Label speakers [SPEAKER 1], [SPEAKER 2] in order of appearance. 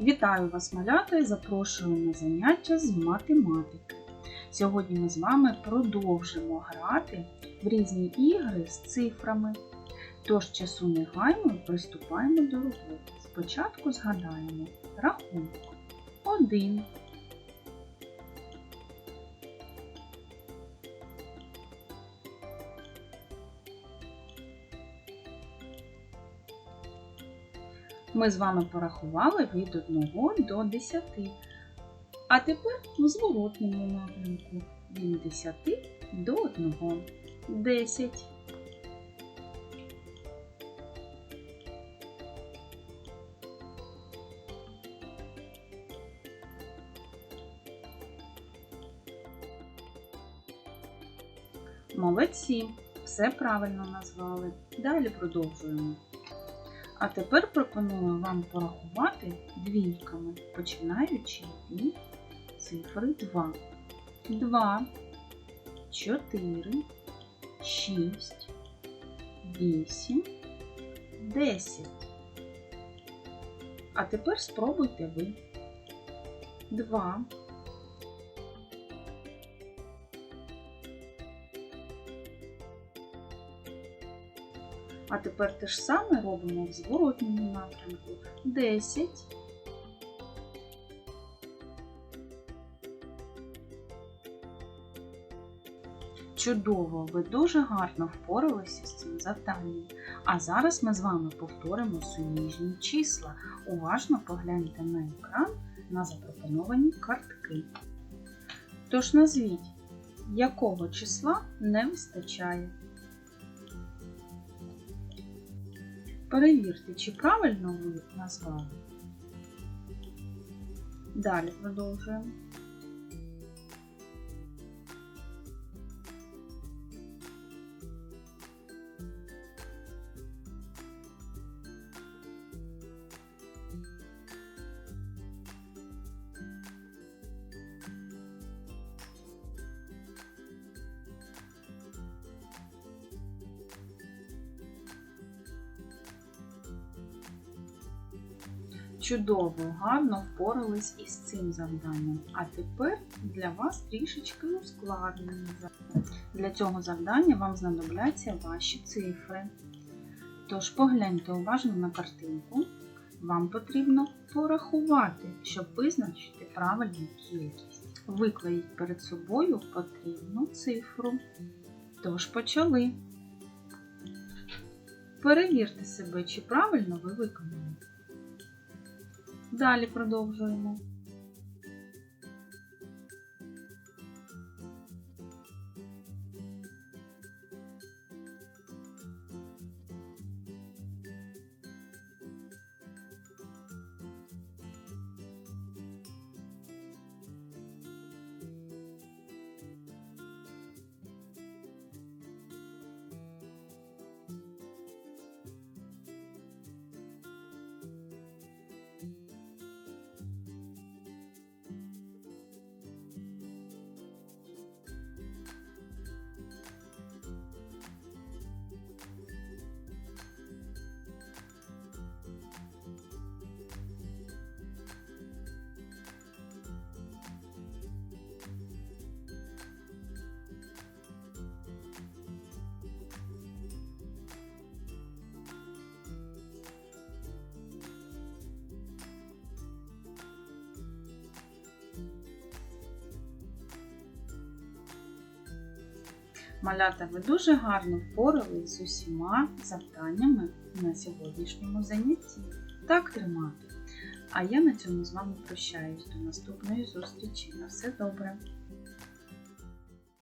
[SPEAKER 1] Вітаю вас, малята, і запрошую на заняття з математики. Сьогодні ми з вами продовжимо грати в різні ігри з цифрами. Тож часу не гаймо і приступаємо до роботи. Спочатку згадаємо рахунок. Один. Ми з вами порахували від 1 до 10. А тепер у зворотному напрямку від 10 до 1. 10. Молодці, все правильно назвали. Далі продовжуємо. А тепер пропоную вам порахувати двійками, починаючи від цифри 2. 2, 4, 6, 8, 10. А тепер спробуйте ви. 2, А тепер те ж саме робимо в зворотньому напрямку. 10. Чудово, ви дуже гарно впоралися з цим завданням. А зараз ми з вами повторимо суміжні числа. Уважно погляньте на екран на запропоновані картки. Тож назвіть, якого числа не вистачає. Перевірте, чи правильно ви назвали. Далі продовжуємо. Чудово, гарно впорались із цим завданням. А тепер для вас трішечки ускладнені завдання. Для цього завдання вам знадобляться ваші цифри. Тож погляньте уважно на картинку. Вам потрібно порахувати, щоб визначити правильну кількість. Викладіть перед собою потрібну цифру. Тож почали. Перевірте себе, чи правильно ви виконали. Далі продовжуємо. Малята, ви дуже гарно впорались з усіма завданнями на сьогоднішньому занятті. Так тримати. А я на цьому з вами прощаюсь. До наступної зустрічі. На все добре!